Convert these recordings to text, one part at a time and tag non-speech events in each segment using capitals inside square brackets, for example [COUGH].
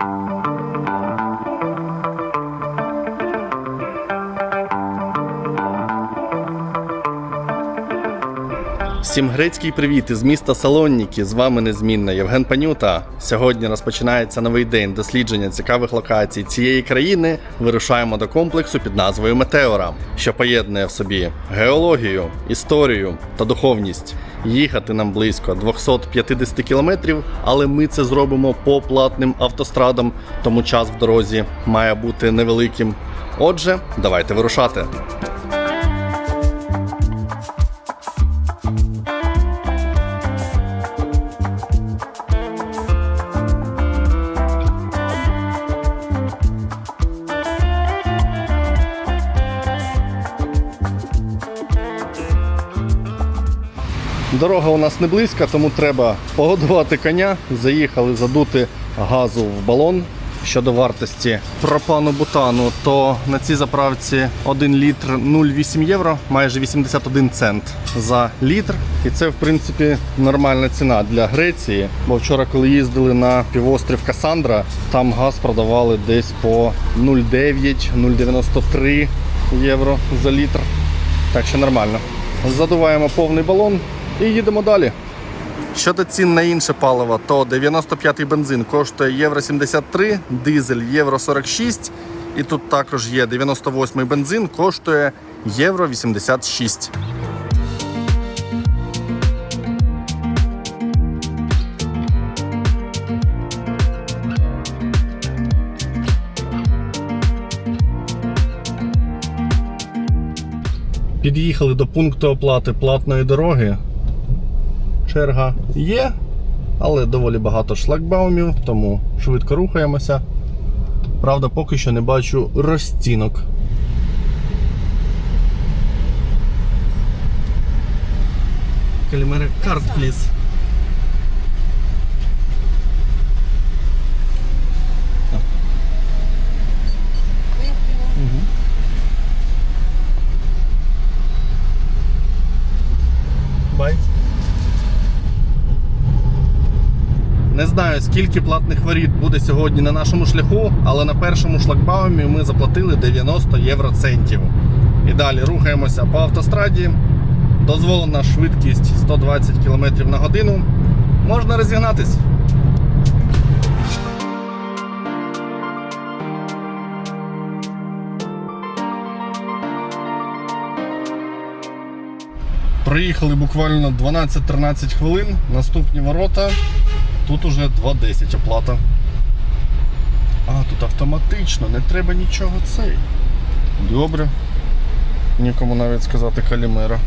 Thank you. Всім грецький привіт із міста Салонніки. З вами незмінна Євген Панюта. Сьогодні розпочинається новий день дослідження цікавих локацій цієї країни. Вирушаємо до комплексу під назвою Метеора, що поєднує в собі геологію, історію та духовність. Їхати нам близько 250 кілометрів, але ми це зробимо по платним автострадам, тому час в дорозі має бути невеликим. Отже, давайте вирушати. Дорога у нас не близька, тому треба погодувати коня. Заїхали задути газу в балон. Щодо вартості пропану бутану, то на цій заправці 1 літр 0,8 євро, майже 81 цент за літр. І це, в принципі, нормальна ціна для Греції. Бо вчора, коли їздили на півострів Касандра, там газ продавали десь по 0,9-0,93 євро за літр. Так що нормально. Задуваємо повний балон і їдемо далі. Щодо цін на інше паливо, то 95-й бензин коштує євро 73, дизель євро 46. І тут також є 98-й бензин, коштує євро 86. Під'їхали до пункту оплати платної дороги. Черга є, але доволі багато шлагбаумів, тому швидко рухаємося. Правда, поки що не бачу розцінок. Калімери карт, пліз. Бай. Не знаю, скільки платних воріт буде сьогодні на нашому шляху, але на першому шлагбаумі ми заплатили 90 євроцентів. І далі рухаємося по автостраді. Дозволена швидкість 120 км на годину. Можна розігнатись. Проїхали буквально 12-13 хвилин. Наступні ворота. Тут уже 2.10 оплата. А, тут автоматично, не треба нічого цей. Добре. Нікому навіть сказати калімера.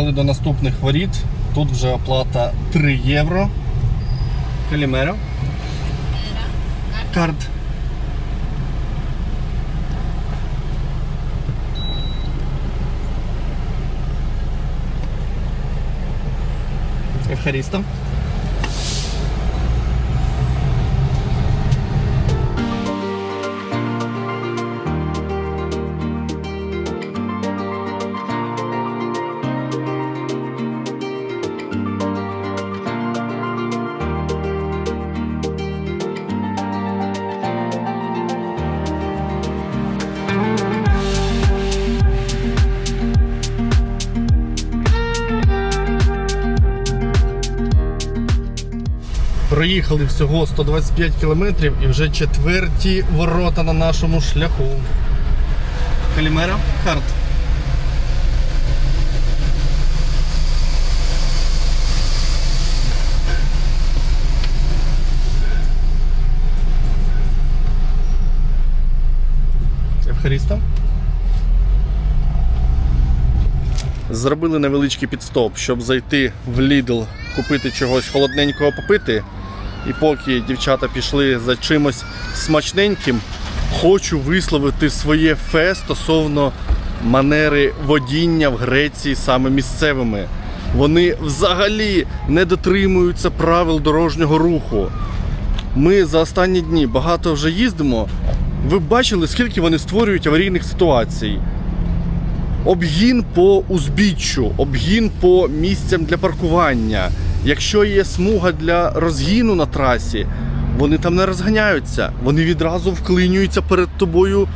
Під'їхали до наступних воріт. Тут вже оплата 3 євро. Калімера. Карт. Евхаристо. Проїхали всього 125 кілометрів і вже четверті ворота на нашому шляху. Калімера, хард. Евхариста. Зробили невеличкий підстоп, щоб зайти в Lidl купити чогось холодненького попити. І поки дівчата пішли за чимось смачненьким, хочу висловити своє фе стосовно манери водіння в Греції саме місцевими. Вони взагалі не дотримуються правил дорожнього руху. Ми за останні дні багато вже їздимо. Ви бачили, скільки вони створюють аварійних ситуацій. Обгін по узбіччю, обгін по місцям для паркування. Якщо є смуга для розгіну на трасі, вони там не розганяються, вони відразу вклинюються перед тобою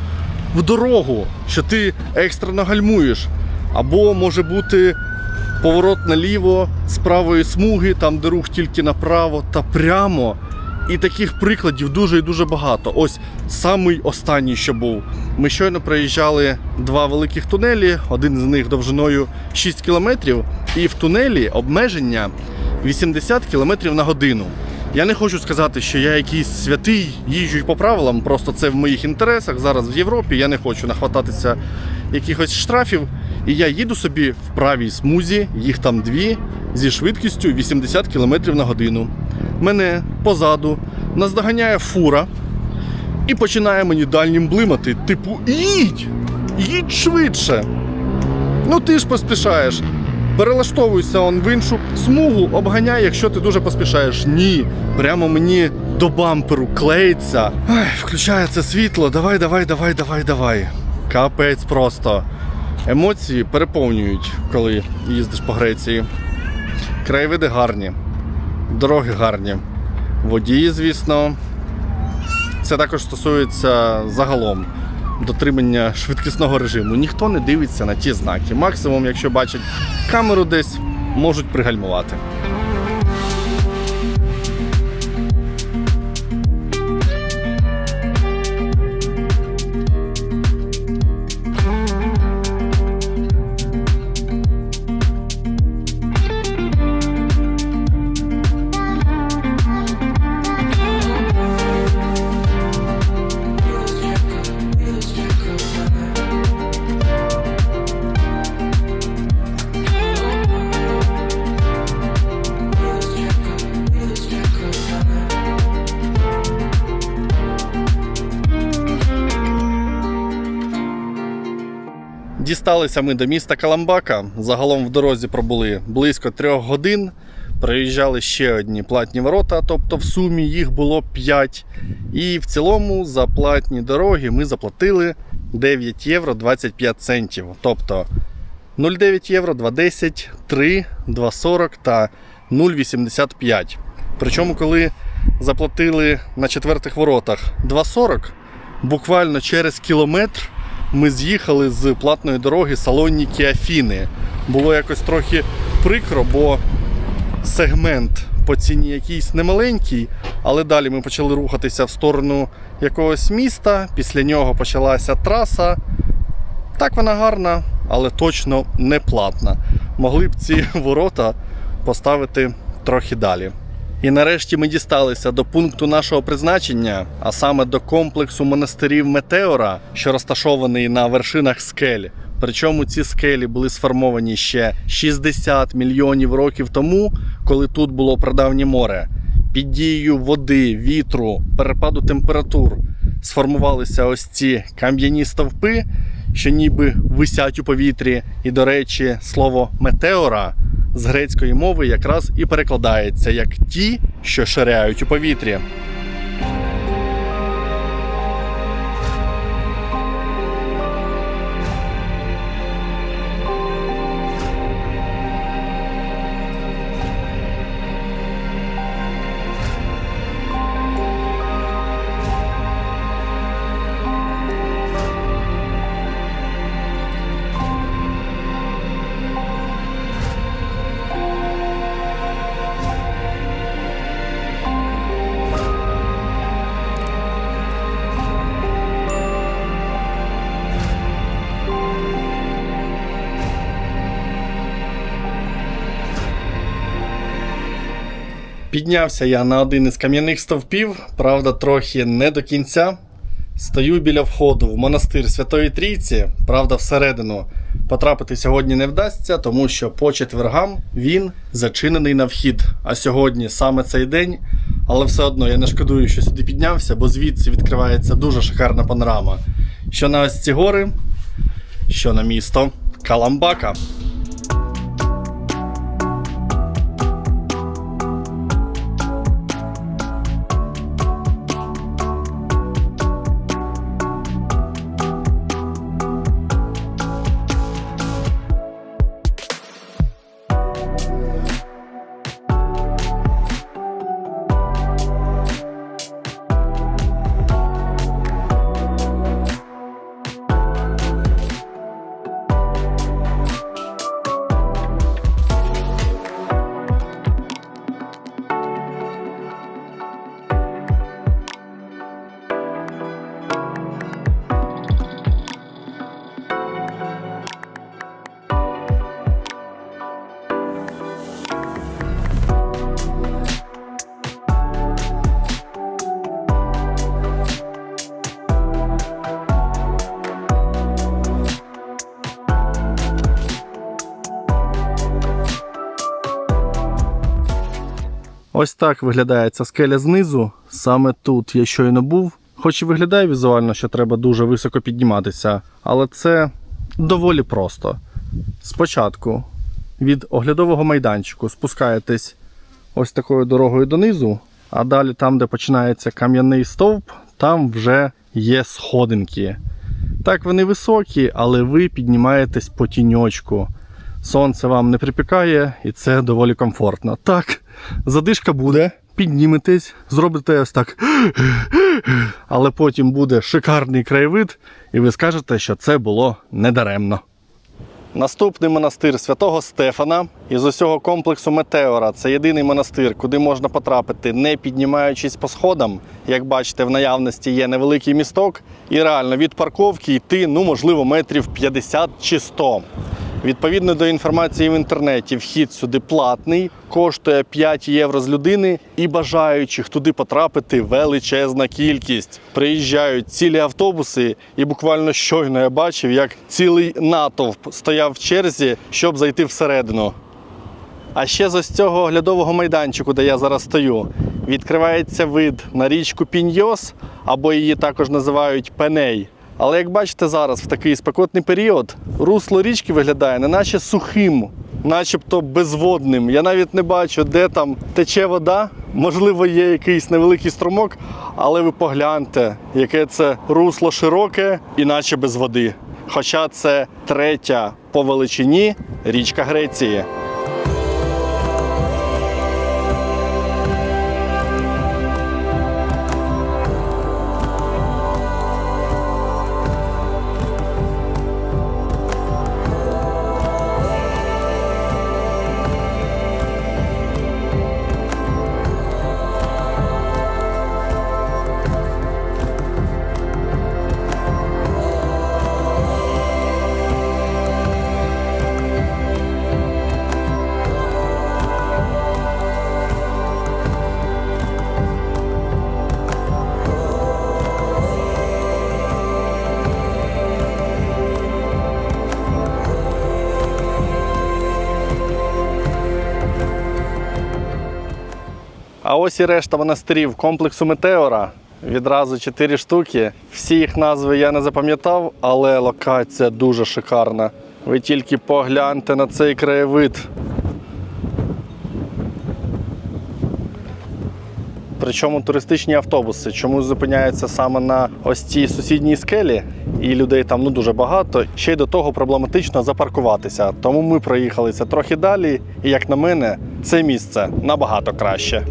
в дорогу, що ти екстрено гальмуєш. Або може бути поворот наліво з правої смуги, там де рух тільки направо та прямо. І таких прикладів дуже і дуже багато. Ось самий останній, що був. Ми щойно проїжджали два великих тунелі, один з них довжиною 6 кілометрів, і в тунелі обмеження 80 кілометрів на годину. Я не хочу сказати, що я якийсь святий їжджу по правилам, просто це в моїх інтересах. Зараз в Європі я не хочу нахвататися якихось штрафів. І я їду собі в правій смузі, їх там дві, зі швидкістю 80 км на годину. Мене позаду наздоганяє фура і починає мені дальнім блимати. Типу, їдь! Їдь швидше. Ну ти ж поспішаєш. Перелаштовуйся он в іншу смугу, обганяй, якщо ти дуже поспішаєш. Ні, прямо мені до бамперу клеїться. Ай, включає це світло. Давай, давай, давай, давай, давай. Капець просто. Емоції переповнюють, коли їздиш по Греції. Краєвиди гарні, дороги гарні. Водії, звісно. Це також стосується загалом дотримання швидкісного режиму. Ніхто не дивиться на ті знаки. Максимум, якщо бачать камеру десь, можуть пригальмувати. Дісталися ми до міста Каламбака. Загалом в дорозі пробули близько трьох годин. Проїжджали ще одні платні ворота, тобто в сумі їх було 5. І в цілому за платні дороги ми заплатили 9 євро 25 центів. Тобто 0,9 євро, 2,10, 3, 2,40 та 0,85. Причому, коли заплатили на четвертих воротах 2,40, буквально через кілометр ми з'їхали з платної дороги Салоніки Афіни. Було якось трохи прикро, бо сегмент по ціні якийсь немаленький, але далі ми почали рухатися в сторону якогось міста. Після нього почалася траса. Так вона гарна, але точно не платна. Могли б ці [LAUGHS] ворота поставити трохи далі. І нарешті ми дісталися до пункту нашого призначення, а саме до комплексу монастирів Метеора, що розташований на вершинах скель. Причому ці скелі були сформовані ще 60 мільйонів років тому, коли тут було прадавнє море. Під дією води, вітру, перепаду температур сформувалися ось ці кам'яні стовпи, що ніби висять у повітрі. І, до речі, слово метеора з грецької мови якраз і перекладається як ті, що ширяють у повітрі. Піднявся я на один із кам'яних стовпів, правда, трохи не до кінця. Стою біля входу в монастир Святої Трійці, правда, всередину. Потрапити сьогодні не вдасться, тому що по четвергам він зачинений на вхід. А сьогодні саме цей день. Але все одно я не шкодую, що сюди піднявся, бо звідси відкривається дуже шикарна панорама. Що на ось ці гори, що на місто Каламбака. Ось так виглядає ця скеля знизу. Саме тут я щойно був. Хоч і виглядає візуально, що треба дуже високо підніматися, але це доволі просто. Спочатку від оглядового майданчику спускаєтесь ось такою дорогою донизу, а далі там, де починається кам'яний стовп, там вже є сходинки. Так, вони високі, але ви піднімаєтесь по тіньочку. Сонце вам не припікає, і це доволі комфортно. Так, задишка буде, підніметесь, зробите ось так. Але потім буде шикарний краєвид, і ви скажете, що це було недаремно. Наступний монастир святого Стефана із усього комплексу Метеора. Це єдиний монастир, куди можна потрапити, не піднімаючись по сходам. Як бачите, в наявності є невеликий місток, і реально від парковки йти, ну можливо, метрів 50 чи 100. Відповідно до інформації в інтернеті, вхід сюди платний, коштує 5 євро з людини, і бажаючих туди потрапити величезна кількість. Приїжджають цілі автобуси, і буквально щойно я бачив, як цілий натовп стояв в черзі, щоб зайти всередину. А ще з ось цього оглядового майданчику, де я зараз стою, відкривається вид на річку Піньйос, або її також називають Пеней. Але як бачите зараз, в такий спекотний період, русло річки виглядає не наче сухим, начебто безводним. Я навіть не бачу, де там тече вода. Можливо, є якийсь невеликий струмок, але ви погляньте, яке це русло широке і наче без води. Хоча це третя по величині річка Греції. А ось і решта монастирів комплексу Метеора. Відразу чотири штуки. Всі їх назви я не запам'ятав, але локація дуже шикарна. Ви тільки погляньте на цей краєвид. Причому туристичні автобуси чомусь зупиняються саме на ось цій сусідній скелі, і людей там ну дуже багато. Ще й до того проблематично запаркуватися. Тому ми проїхалися трохи далі, і як на мене, це місце набагато краще.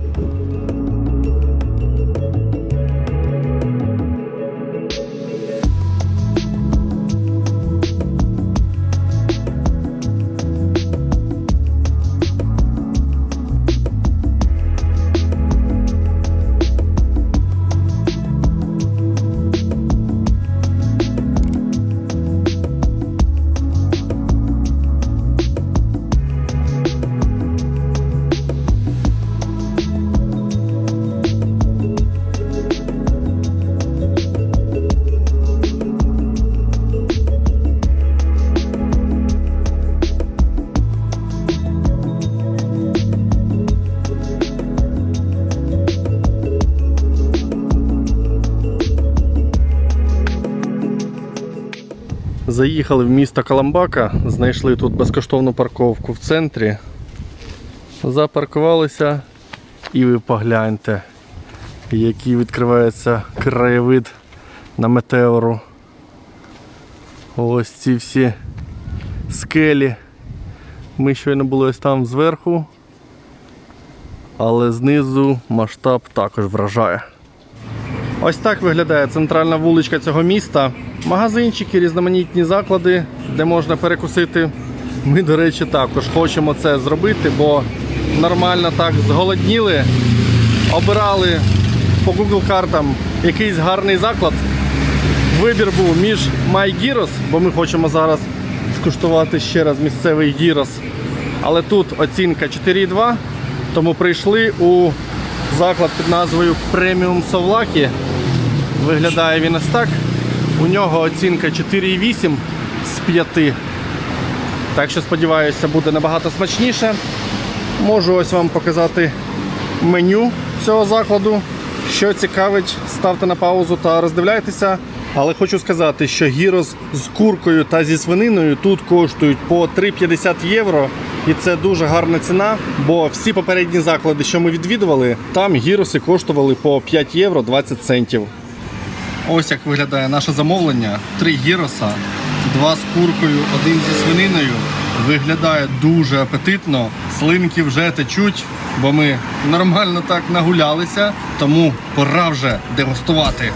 Заїхали в місто Каламбака, знайшли тут безкоштовну парковку в центрі. Запаркувалися і ви погляньте, який відкривається краєвид на метеору. Ось ці всі скелі. Ми щойно були ось там зверху, але знизу масштаб також вражає. Ось так виглядає центральна вуличка цього міста. Магазинчики, різноманітні заклади, де можна перекусити. Ми, до речі, також хочемо це зробити, бо нормально так зголодніли, обирали по Google картам якийсь гарний заклад. Вибір був між MyGyros, бо ми хочемо зараз скуштувати ще раз місцевий гірос. Але тут оцінка 4,2, тому прийшли у заклад під назвою Premium Совлаки. Виглядає він ось так. У нього оцінка 4,8 з 5. Так що сподіваюся, буде набагато смачніше. Можу ось вам показати меню цього закладу. Що цікавить, ставте на паузу та роздивляйтеся. Але хочу сказати, що гірос з куркою та зі свининою тут коштують по 3,50 євро. І це дуже гарна ціна, бо всі попередні заклади, що ми відвідували, там гіроси коштували по 5 євро 20 центів. Ось як виглядає наше замовлення: три гіроса, два з куркою, один зі свининою. Виглядає дуже апетитно. Слинки вже течуть, бо ми нормально так нагулялися, тому пора вже дегустувати.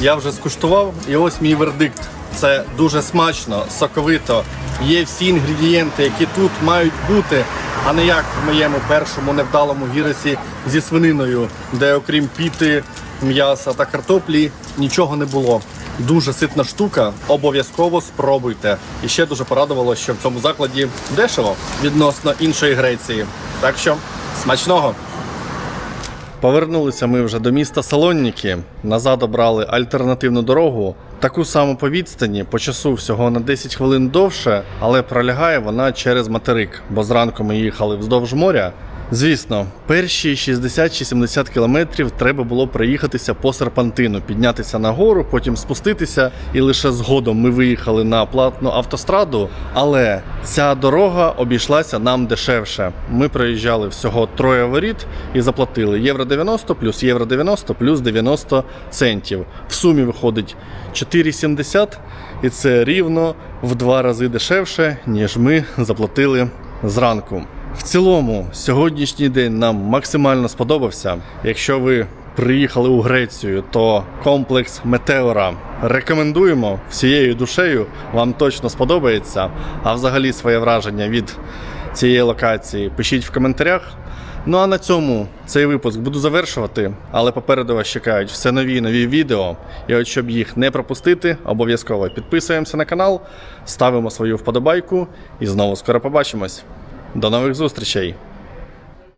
Я вже скуштував, і ось мій вердикт. Це дуже смачно, соковито. Є всі інгредієнти, які тут мають бути, а не як в моєму першому невдалому гіросі зі свининою, де окрім піти, м'яса та картоплі нічого не було. Дуже ситна штука, обов'язково спробуйте. І ще дуже порадувало, що в цьому закладі дешево відносно іншої Греції. Так що смачного! Повернулися ми вже до міста Салоніки. Назад обрали альтернативну дорогу. Таку саму по відстані, по часу всього на 10 хвилин довше, але пролягає вона через материк, бо зранку ми їхали вздовж моря. Звісно, перші 60 чи 70 кілометрів треба було проїхатися по серпантину, піднятися на гору, потім спуститися, і лише згодом ми виїхали на платну автостраду. Але ця дорога обійшлася нам дешевше. Ми проїжджали всього троє воріт і заплатили євро 90 плюс євро 90 плюс 90 центів. В сумі виходить 4,70, і це рівно в два рази дешевше, ніж ми заплатили зранку. В цілому, сьогоднішній день нам максимально сподобався. Якщо ви приїхали у Грецію, то комплекс Метеора рекомендуємо всією душею. Вам точно сподобається. А взагалі своє враження від цієї локації пишіть в коментарях. Ну а на цьому цей випуск буду завершувати, але попереду вас чекають все нові нові відео. І от щоб їх не пропустити, обов'язково підписуємося на канал, ставимо свою вподобайку і знову скоро побачимось. До нових зустрічей!